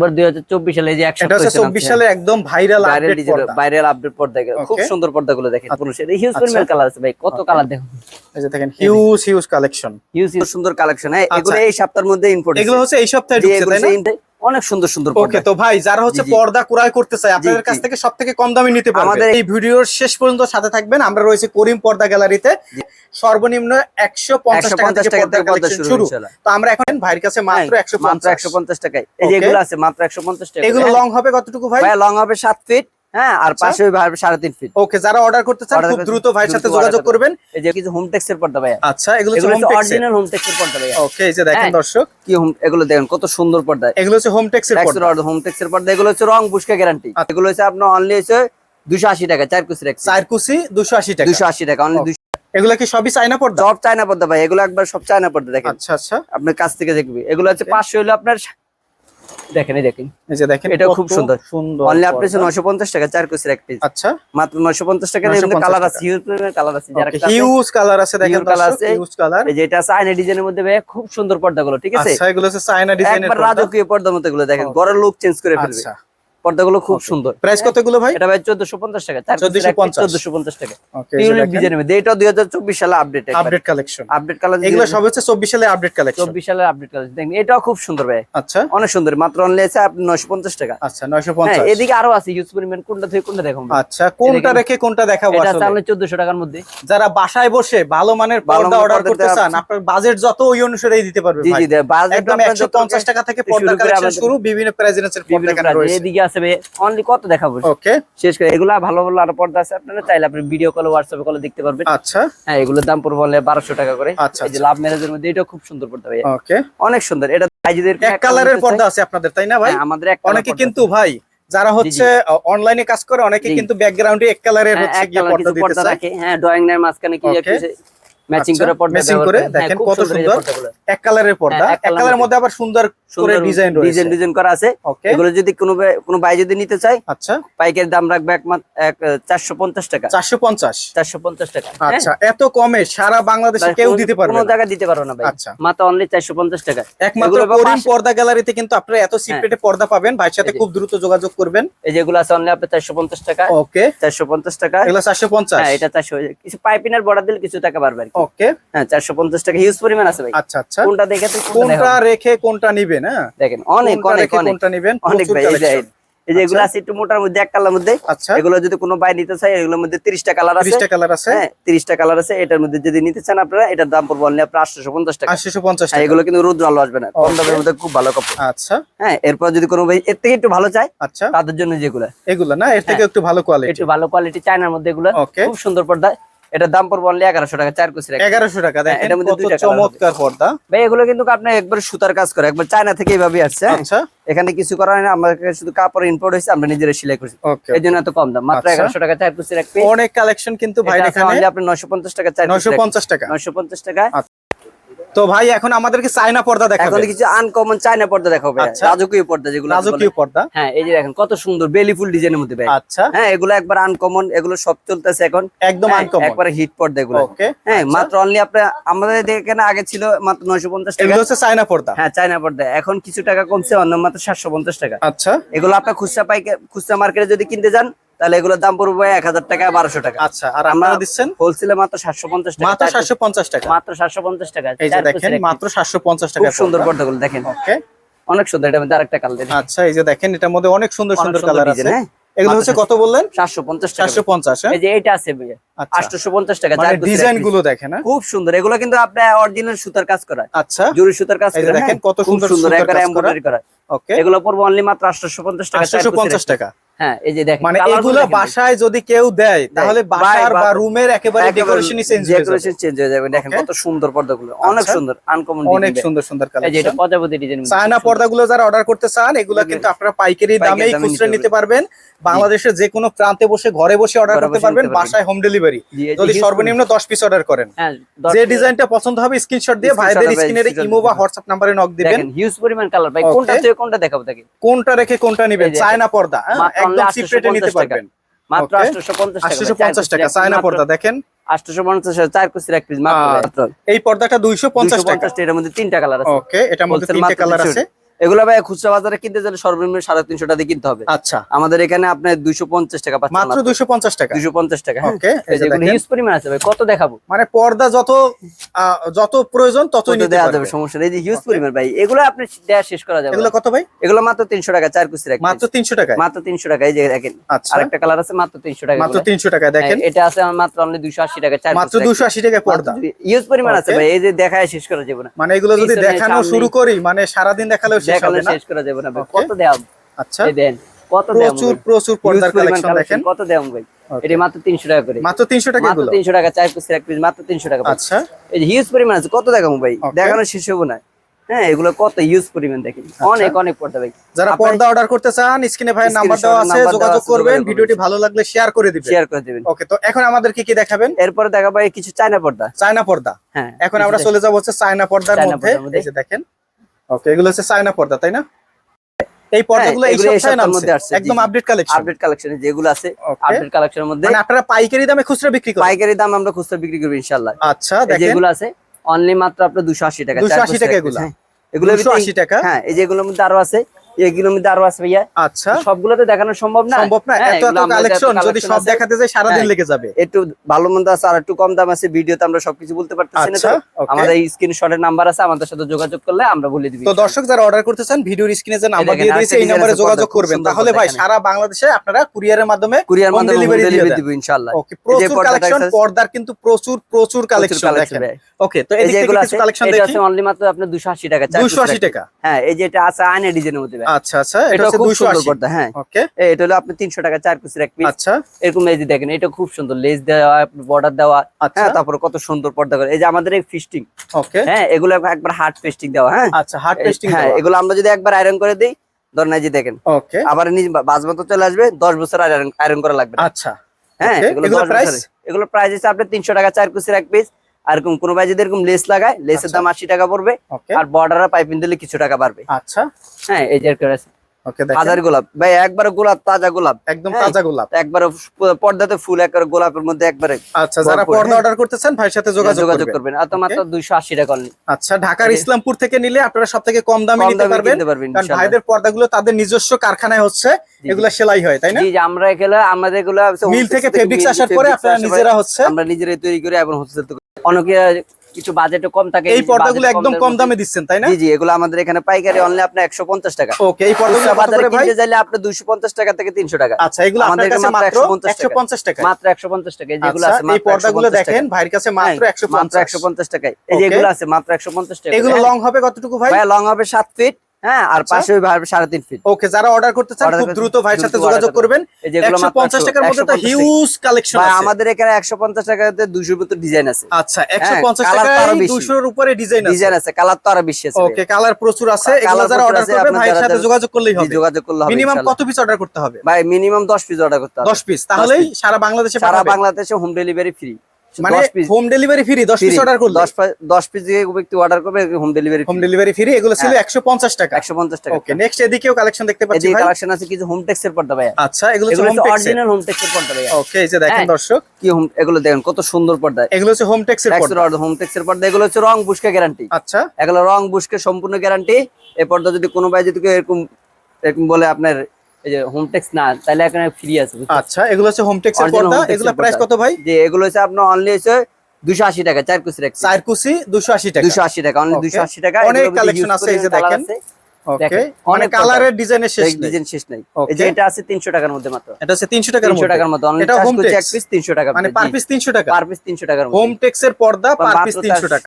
একবার দুই হাজার চব্বিশ সালে যে একশো এটা হচ্ছে চব্বিশ সালে একদম ভাইরাল আপডেট পর্দা। ভাইরাল আপডেট পর্দা খুব সুন্দর সুন্দর পর্দাগুলো দেখেন আচ্ছা। পুরুষের। হিউজ আচ্ছা। পরিমাণ কালার আছে ভাই কত কালার দেখুন। এই যে দেখেন হিউজ হিউজ কালেকশন হিউজ সুন্দর কালেকশন হ্যাঁ আচ্ছা। এগুলো এই সপ্তাহের মধ্যে ইম্পোর্ট এগুলো হচ্ছে এই সপ্তাহে ঢুকছে তাই না? অনেক সুন্দর সুন্দর ওকে তো ভাই যারা হচ্ছে। পর্দা ক্রয় করতে চায় আপনাদের কাছ থেকে সব থেকে কম দামে নিতে পারবে। আমাদের এই ভিডিওর শেষ পর্যন্ত সাথে থাকবেন। আমরা রয়েছে করিম পর্দা গ্যালারিতে। সর্বনিম্ন একশো পঞ্চাশ একশো টাকা পঞ্চাশ থেকে শুরু তো আমরা এখন ভাইয়ের কাছে মাত্র হ্যাঁ, একশো মাত্র একশো পঞ্চাশ টাকায়। এই যে এগুলো আছে মাত্র একশো পঞ্চাশ টাকা। এগুলো হ্যাঁ। লং হবে কতটুকু ভাই? ভাই লং হবে সাত ফিট হ্যাঁ আর আচ্ছা। পাশে সাড়ে তিন ফিট ওকে যারা অর্ডার করতে চান খুব দ্রুত ভাইয়ের সাথে যোগাযোগ করবেন। এই যে কিছু হোম টেক্সের পর্দা ভাইয়া? আচ্ছা এগুলো এগুলো হচ্ছে অরিজিনাল হোম টেক্সের পর্দা ভাইয়া। ওকে এই যে দেখেন। দর্শক। কি হোম এগুলো দেখেন কত সুন্দর পর্দা। এগুলো হচ্ছে হোম টেক্সের পর্দা। হোম টেক্সের পর্দা এগুলো হচ্ছে রং গ্যারান্টি আচ্ছা। এগুলো হচ্ছে আপনার অনলি হচ্ছে দুশো আশি টাকা চার কুচি রাখছি চার কুচি দুশো আশি টাকা। দুশো আশি টাকা অনলি এগুলো কি সবই চাইনা পর্দা? সব চায়না পর্দা ভাই এগুলো একবার সব চায়না পর্দা দেখেন। আচ্ছা আচ্ছা। আপনার কাছ থেকে দেখবি। এগুলো হচ্ছে হলো আপনার দেখেন এই দেখেন। এই যে দেখেন এটাও খুব সুন্দর। সুন্দর অনলি আপনার পর্দা। নশো পঞ্চাশ টাকা এক পিস আচ্ছা। মাত্র টাকা 950 কালার আছে হিউজ কালার আছে যারা হিউজ কালার আছে দেখেন আছে। হিউজ কালার এই যে এটা ডিজাইনের মধ্যে ভাই খুব সুন্দর পর্দাগুলো ঠিক আছে? আচ্ছা এগুলো হচ্ছে চায়না ডিজাইনের একবার রাজকীয় পর্দা মতো এগুলো দেখেন. ঘরের লুক চেঞ্জ করে ফেলবে। আচ্ছা। পর্দাগুলো খুব সুন্দর। প্রাইস কতগুলো ভাই? এটা ভাই চোদ্দশো পঞ্চাশ টাকা। 1450 টাকা। মধ্যে। দুই হাজার চব্বিশ সালে update update collection update colour এগুলো সব হচ্ছে চব্বিশ সালে আপডেট কালেকশন চব্বিশ সালের আপডেট কালার দেখেন এটাও খুব সুন্দর ভাই। আচ্ছা। অনেক সুন্দর। মাত্র অনলি আছে আপনি নয়শো পঞ্চাশ টাকা। আচ্ছা নয়শো হ্যাঁ পঞ্চাশ এদিকে আরও আছে ইউজ পরিমাণ। কোনটা থেকে কোনটা দেখো আচ্ছা কোনটা রেখে কোনটা দেখাবো এটা আসলে? আপনার চোদ্দশো টাকার মধ্যে। যারা বাসায় বসে ভালো মানের পর্দা অর্ডার করতে চান আপনার বাজেট যত ওই অনুসারেই দিতে পারবে ভাই। জি দেয় বাজেট একদম একশো পঞ্চাশ টাকা থেকে পর্দা কালেকশন শুরু বিভিন্ন পর্দা। রয়েছে। এদিকে আছে ভাই অনলি কত দেখাবো? ওকে শেষ করে এগুলা ভালো ভালো আরও পর্দা আছে আপনারা চাইলে আপনি ভিডিও কলে হোয়াটসঅ্যাপে কলে দেখতে পারবেন। আচ্ছা। হ্যাঁ এগুলোর দাম পড়বে বলে বারোশো টাকা করে। আচ্ছা, এই যে লাভ ম্যারেজের মধ্যে এটা খুব সুন্দর পর্দা ভাই ওকে অনেক সুন্দর। এটা ভাইজিদের এক কালারের পর্দা আছে আপনাদের তাই না ভাই? হ্যাঁ, আমাদের এক অনেকে কিন্তু ভাই যারা হচ্ছে অনলাইনে কাজ করে অনেকে কিন্তু ব্যাকগ্রাউন্ডে এক কালারের হ্যাঁ, হচ্ছে গিয়ে পর্দা দিতে চায় হ্যাঁ ড্রয়িং এর মাঝখানে কি Okay. ম্যাচিং আচ্ছা, করে পর্দা ব্যবহার করে হ্যাঁ, দেখেন কত সুন্দর। এক কালারের পর্দা। হ্যাঁ, এক এক কালারের মধ্যে আবার সুন্দর করে ডিজাইন রয়েছে। ডিজাইন ডিজাইন করা আছে। এগুলো যদি কোনো কোনো ভাই যদি নিতে চায় আচ্ছা। পাইকারি দাম রাখবে একমাত্র এক চারশো পঞ্চাশ টাকা। চারশো পঞ্চাশ। চারশো পঞ্চাশ টাকা। হ্যাঁ? আচ্ছা এত কমে সারা বাংলাদেশে কেউ দিতে পারবে কোনো না। জায়গায় দিতে পারবে না ভাই। আচ্ছা। মাত্র অনলি চারশো পঞ্চাশ টাকা। একমাত্র করিম পর্দা গ্যালারিতে কিন্তু আপনারা এত সিক্রেটে পর্দা পাবেন। ভাইয়ের সাথে খুব দ্রুত যোগাযোগ করবেন। এই যেগুলো আছে অনলি চারশো পঞ্চাশ টাকা। ওকে চারশো পঞ্চাশ টাকা। এগুলো চারশো পঞ্চাশ। হ্যাঁ এটা চারশো কিছু পাইপিনের বর্ডার দিলে কিছু টাকা বাড়বে আর কি। ওকে। হ্যাঁ চারশো পঞ্চাশ টাকা হিউজ পরিমাণ আছে ভাই। আচ্ছা আচ্ছা। কোনটা দেখে কোনটা রেখে কোনটা নিবেন হ্যাঁ? দেখেন অনেক অনেক অনেক। কোনটা নিবেন? অনেক ভাই এই যে এই যে এগুলো আছে একটু মোটার মধ্যে এক কালার মধ্যে। আচ্ছা। এগুলো যদি কোনো ভাই নিতে চায় এগুলোর মধ্যে তিরিশটা কালার আছে। তিরিশটা কালার আছে। হ্যাঁ তিরিশটা কালার আছে। এটার মধ্যে যদি নিতে চান আপনারা এটার দাম পড়বে অনলি আপনার আটশো পঞ্চাশ টাকা। আটশোশো পঞ্চাশ হ্যাঁ, টাকা। এগুলো কিন্তু রুদ্র আলো আসবে না। কম দামের মধ্যে খুব ভালো কাপড়। আচ্ছা। হ্যাঁ এরপর যদি কোনো ভাই এর থেকে একটু ভালো চায় আচ্ছা। তাদের জন্য যেগুলো। এগুলো না? এর থেকে হ্যাঁ। একটু ভালো কোয়ালিটি একটু ভালো কোয়ালিটি চায়নার মধ্যে এগুলো। খুব সুন্দর পর্দা। এটার দাম পড়বে অনলি এগারোশো টাকা চার কুচি এগারোশো টাকা এটার মধ্যে। চমৎকার পর্দা। ভাই এগুলো কিন্তু আপনার একবার সুতার কাজ করে একবার চায়না থেকে এইভাবে আসছে। হ্যাঁ? আচ্ছা। এখানে কিছু করা হয় না আমাদের শুধু কাপড় ইম্পোর্ট হয়েছে আমরা নিজেরা সিলাই করছি। এই জন্য এত কম দাম মাত্র আচ্ছা। এগারোশো টাকা চার কুচি রাখবে অনেক কালেকশন কিন্তু ভাই এখানে। আপনি নয়শো পঞ্চাশ টাকা চার নয়শো পঞ্চাশ টাকা। নয়শো পঞ্চাশ টাকা তো ভাই এখন আমাদেরকে চায়না পর্দা এখন কিছু আনকমন চায়না পর্দা দেখাবো। আচ্ছা। রাজকীয় পর্দা যেগুলো রাজকীয় পর্দা। হ্যাঁ এই যে দেখেন কত সুন্দর বেলি ফুল ডিজাইনের মধ্যে ভাই। আচ্ছা। হ্যাঁ এগুলো একবার আনকমন এগুলো সব চলতেছে এখন। একদম আনকমন একবারে হিট পর্দা এগুলো। ওকে হ্যাঁ মাত্র অনলি আপনার আমাদের এখানে আগে ছিল মাত্র নয়শো পঞ্চাশ টাকা। এগুলো হচ্ছে চায়না পর্দা। হ্যাঁ চায়না পর্দা। এখন কিছু টাকা কমছে অন্য মাত্র সাতশো পঞ্চাশ টাকা। আচ্ছা। এগুলো আপনার খুচরা পাইকে খুচরা মার্কেটে যদি কিনতে যান তাহলে এগুলোর দাম পড়বে এক হাজার টাকা বারোশো টাকা। আচ্ছা আর আপনারা আমরা দিচ্ছেন? হোলসেলে মাত্র সাতশো পঞ্চাশ টাকা। মাত্র সাতশো পঞ্চাশ টাকা। মাত্র সাতশো পঞ্চাশ টাকা। এই যে দেখেন মাত্র সাতশো পঞ্চাশ টাকা সুন্দর পর্দাগুলো দেখেন। ওকে। অনেক সুন্দর এটা মধ্যে আরেকটা কালার আচ্ছা এই যে দেখেন এটার মধ্যে অনেক সুন্দর সুন্দর কালার আছে। হ্যাঁ? এগুলো হচ্ছে কত বললেন? সাতশো পঞ্চাশ টাকা। চারশো পঞ্চাশ এই যে এটা আছে ভাইয়া। আচ্ছা। আটশো পঞ্চাশ টাকা মানে ডিজাইনগুলো দেখেন হ্যাঁ? খুব সুন্দর। এগুলো কিন্তু আপনার অরিজিনাল সুতার কাজ করা। আচ্ছা। জরি সুতার কাজ করা দেখেন হ্যাঁ? কত সুন্দর সুন্দর একবারে এমব্রয়ডারি করা। ওকে। এগুলো পড়ব অনলি মাত্র আটশো পঞ্চাশ টাকা চার আটশোশো পিসের পঞ্চাশ এক পিস। টাকা। হ্যাঁ এই যে দেখেন মানে এগুলো বাসায় যদি কেউ দেয় তাহলে বাসার বা- বা রুমের একেবারে ডেকোরেশনই চেঞ্জ হয়ে যাবে। ডেকোরেশন চেঞ্জ হয়ে যাবে। দেখেন কত সুন্দর পর্দাগুলো অনেক আচ্ছা। সুন্দর আনকমন অনেক সুন্দর সুন্দর এই যে এটা কালেকশন ডিজাইন চায়না পর্দাগুলো যারা অর্ডার করতে চান এগুলো এগুলো- কিন্তু আপনারা পাইকারি পাইকারি দামেই খুচরা নিতে নিতে পারবেন। বাংলাদেশের যে কোনো প্রান্তে বসে ঘরে বসে অর্ডার করতে পারবেন বাসায় হোম ডেলিভারি যদি সর্বনিম্ন দশ পিস অর্ডার করেন। হ্যাঁ যে ডিজাইনটা পছন্দ হবে স্ক্রিনশট দিয়ে ভাইদের স্ক্রিনের ইমো বা হোয়াটসঅ্যাপ নাম্বারে নক দিবেন। হিউজ পরিমাণ কালার ভাই কোনটা থেকে কোনটা দেখাবো তাকে? কোনটা রেখে কোনটা নেবেন? চায়না পর্দা হ্যাঁ? একদম নিতে পারবেন। মাত্র পঞ্চাশ টাকা চায়না পর্দা দেখেন। 850 টাকা, চার কুচির এক পিস মাত্র এই পর্দাটা দুইশো পঞ্চাশ টাকা। 250 টাকা, এটার মধ্যে তিনটা কালার আছে। ওকে এটার মধ্যে তিনটে কালার আছে। এগুলো ভাই খুচরা বাজারে কিনতে গেলে সর্বনিম্ন সাড়ে তিনশো টাকা কিনতে হবে। আচ্ছা। আমাদের এখানে আপনার দুইশো পঞ্চাশ টাকা মাত্র দুইশো পঞ্চাশ টাকা? দুইশো পঞ্চাশ টাকা হ্যাঁ। হিউজ পরিমাণ আছে ভাই কত দেখাবো? মানে পর্দা যত যত প্রয়োজন নিতে দেওয়া যাবে সমস্যা নেই। এই যে হিউজ পরিমাণ ভাই এগুলো আপনি দেওয়া শেষ করা যাবে। এগুলো কত ভাই? এগুলো মাত্র তিনশো টাকা চার কুচি রাখবেন মাত্র তিনশো টাকায়? মাত্র তিনশো টাকা এই যে দেখেন। আচ্ছা। আরেকটা কালার আছে মাত্র তিনশো টাকা মাত্র তিনশো টাকায় দেখেন। হ্যাঁ, এটা আছে আমার মাত্র অনলি দুইশো আশি টাকা চার মাত্র দুশো আশি টাকায় পর্দা। ইউজ পরিমাণ আছে ভাই এই যে দেখায় শেষ করা যাবে না। মানে এগুলো যদি দেখানো শুরু করি মানে সারাদিন দেখালেও শেষ দেখালে শেষ করা যাবে না কত দেওয়া আচ্ছা। দেন কত প্রচুর প্রচুর পর্দার কালেকশন দেখেন। কত দেওয়া ভাই? এটা মাত্র তিনশো টাকা করে। মাত্র তিনশো টাকা মাত্র এগুলো তিনশো টাকা চার পিস এক পিস মাত্র তিনশো টাকা আচ্ছা। এই যে হিউজ পরিমাণ আছে কত দেখাবো ভাই. দেখানো শেষ হব না। হ্যাঁ এগুলো কত ইউজ পরিমাণ দেখেন। অনেক অনেক পড়তে ভাই। যারা পর্দা অর্ডার করতে চান স্ক্রিনে ভাইয়ের নাম্বার দেওয়া আছে যোগাযোগ করবেন ভিডিওটি ভালো লাগলে শেয়ার করে দিবেন। শেয়ার করে দেবেন। ওকে তো এখন আমাদের কি কি দেখাবেন? এরপরে দেখা ভাই কিছু চায়না পর্দা। চায়না পর্দা। হ্যাঁ এখন আমরা চলে যাব হচ্ছে চায়না পর্দার মধ্যে। এই যে দেখেন। ওকে এগুলো হচ্ছে চায়না পর্দা তাই না এই পর্দাগুলো এই হ্যাঁ, সপ্তাহের মধ্যে আসছে, একদম আপডেট কালেকশন আপডেট কালেকশনে যেগুলো আছে আপডেট কালেকশনের মধ্যে মানে আপনারা পাইকারি দামে খুচরা বিক্রি করেন পাইকারি দাম আমরা খুচরা বিক্রি করব ইনশাআল্লাহ আচ্ছা দেখেন যেগুলো আছে অনলি মাত্র আপনার দুশো আশি টাকা 280 চার পিস টাকা এক এগুলা? হ্যাঁ। এগুলো 280 টাকা? হ্যাঁ এই যেগুলোর মধ্যে আরও আছে এগুলোর মধ্যে আরও আছে ভাইয়া। আচ্ছা। সবগুলো তো দেখানো সম্ভব না? সম্ভব না। হ্যাঁ, এত এত কালেকশন যদি সব দেখাতে যাই হ্যাঁ। লেগে যাবে। একটু ভালো মন্দ আছে আর একটু কম দাম আছে ভিডিওতে আমরা সবকিছু বলতে পারতেছি না আচ্ছা. আমাদের স্ক্রিনশটের নাম্বার আছে আমাদের সাথে যোগাযোগ করলে আমরা বলে দিবি। তো দর্শক যারা অর্ডার করতে চান ভিডিওর স্ক্রিনে যে নাম্বার দিয়ে দিয়েছে এই নম্বরে যোগাযোগ করবেন। তাহলে ভাই সারা বাংলাদেশে আপনারা কুরিয়ারের মাধ্যমে কুরিয়ার মাধ্যমে দিয়ে ডেলিভারি দিব ইনশাআল্লাহ। ওকে প্রচুর কালেকশন পর্দার কিন্তু প্রচুর প্রচুর কালেকশন দেখেন। ওকে তো এই যে কিছু কালেকশন এটা আছে অনলি মাত্র আপনার 280 টাকা 280 টাকা। হ্যাঁ এই যে এটা আছে আয়না ডিজাইনের মধ্যে। আচ্ছা আচ্ছা এটা এটা খুব সুন্দর পর্দা হ্যাঁ। ওকে এটা হলো আপনি 300 টাকা চার এক পিস আচ্ছা। এরকম এই যে দেখেন এটা খুব সুন্দর লেস দেওয়া বর্ডার দেওয়া। আচ্ছা। হ্যাঁ তারপরে কত সুন্দর পর্দা করে। এই যে আমাদের এই ফিস্টিং ওকে হ্যাঁ এগুলো একবার হার্ড পেস্টিং দেওয়া হ্যাঁ। আচ্ছা হার্ড টেস্টিং হ্যাঁ এগুলো আমরা যদি একবার আয়রন করে দিই ধরেন এই যে দেখেন। ওকে আবার নিজ বাজমতো চলে আসবে 10 বছর আয়রন আয়রন করা লাগবে আচ্ছা। হ্যাঁ এগুলো এগুলোর 10 price? বছরের। এগুলো প্রাইস আছে আপনার 300 টাকা চার পিসের এক পিস আর এরকম কোনো ভাই যদি এরকম লেস লাগায় লেসের আচ্ছা। দাম 80 টাকা পড়বে আর বর্ডার পাইপিং দিলে কিছু টাকা বাড়বে। আচ্ছা। হ্যাঁ এই যে এরকম আছে। ওকে দেখেন। হাজার গোলাপ। ভাই একবার গোলাপ তাজা গোলাপ। একদম হ্যাঁ। তাজা গোলাপ। একবার পর্দাতে ফুল একবার গোলাপের মধ্যে একবারে আচ্ছা যারা পর্দা হ্যাঁ। অর্ডার করতেছেন ভাইয়ের সাথে যোগাযোগ যোগাযোগ করবেন। আর তো মাত্র 280 টাকা। আচ্ছা ঢাকার ইসলামপুর থেকে নিলে আপনারা সব থেকে কম দামে নিতে পারবেন। কারণ ভাইদের পর্দাগুলো তাদের নিজস্ব কারখানায় হচ্ছে এগুলা সেলাই হয় তাই না? জি আমরা এগুলো আমাদের এগুলো হচ্ছে মিল থেকে থেকে ফেব্রিক্স আসার পরে আপনারা নিজেরা হচ্ছে আমরা নিজেরাই তৈরি করে এবং হোলসেল থেকে অনেকে কিছু বাজেটে কম থাকে এই পর্দাগুলো একদম কম দামে দিচ্ছেন তাই না? জি জি এগুলো আমাদের এখানে পাইকারি অনলি আপনার 150 টাকা। ওকে এই পর্দাগুলো বাজারে কিনতে চাইলে আপনার 250 টাকা থেকে 300 টাকা। আচ্ছা এগুলো আমাদের কাছে মাত্র মাত্র 150 টাকা। 150 টাকা। মাত্র 150 টাকা এই যেগুলো আচ্ছা আছে এই মাত্র পর্দাগুলো দেখেন। ভাইয়ের কাছে মাত্র হ্যাঁ, মাত্র 150 150 টাকায় এই যেগুলো আছে মাত্র 150 টাকা। এগুলো হ্যাঁ। লং হবে কতটুকু ভাই? ভাই লং হবে 7 ফিট হ্যাঁ আর আচ্ছা। পাশে সাড়ে তিন ফিট ওকে যারা অর্ডার করতে চান খুব দ্রুত ভাইয়ের সাথে যোগাযোগ করবেন। এই যেগুলো মাত্র 150 টাকার মধ্যে তো হিউজ কালেকশন আমাদের এখানে 150 টাকাতে 200 মতো ডিজাইন আছে। আচ্ছা 150 colour তো আরও টাকায় বেশি। 200 এর উপরে ডিজাইন ডিজাইন আছে কালার তো আরও বেশি আছে। ওকে কালার প্রচুর আছে। এগুলো যারা অর্ডার করবে ভাইয়ের সাথে যোগাযোগ করলেই জি, হবে যোগাযোগ করলে হবে মিনিমাম কত পিস অর্ডার করতে হবে? ভাই মিনিমাম 10 পিস অর্ডার করতে হবে। 10 পিস তাহলেই সারা বাংলাদেশে সারা বাংলাদেশে হোম ডেলিভারি ফ্রি মানে home delivery free 10 piece order করলে? 10 10 পিস যে ব্যক্তি অর্ডার করবে home delivery home delivery free এগুলো ছিল 150 টাকা। 150 টাকা। ওকে নেক্সট এদিকেও কালেকশন দেখতে পাচ্ছি ভাই। কালেকশন আছে কিছু হোম টেক্সের পর্দা ভাই আচ্ছা এগুলো হচ্ছে হোম হচ্ছে অরিজিনাল হোম টেক্সের পর্দা ভাই ওকে এই যে দেখেন হ্যাঁ। দর্শক। কি হোম এগুলো দেখেন কত সুন্দর পর্দা। এগুলো হচ্ছে হোম টেক্সের পর্দা। হোম টেক্সের পর্দা। এগুলো হচ্ছে রং বুশকা গ্যারান্টি আচ্ছা। এগুলো রং বুশকে সম্পূর্ণ গ্যারান্টি এই পর্দা যদি কোনো ভাই যদি এরকম এরকম বলে আপনার এই যে হোম টেক্স না তাহলে এখানে ফ্রি আছে আচ্ছা এগুলো হচ্ছে হোম টেক্সের Original পর্দা এগুলো প্রাইস কত ভাই? যে এগুলো হচ্ছে আপনার অনলি হচ্ছে দুশো আশি টাকা চার কুচি এক চার কুচি 280 টাকা। দুশো আশি টাকা অনলি Okay. দুশো আশি টাকা। অনেক use আছে, এই যে দেখেন। ওকে মানে অনেক কালারের ডিজাইনের শেষ নেই। ডিজাইন শেষ নাই। এই যে এটা আছে তিনশো টাকার মধ্যে মাত্র। এটা হচ্ছে 300 টাকার মধ্যে। টাকার মধ্যে অনলি এটা হোম টেক্স তিনশো টাকা মানে পার পিস 300 টাকা। পার পিস তিনশো টাকার হোম টেক্সের পর্দা পার মাত্র পিস 300 টাকা।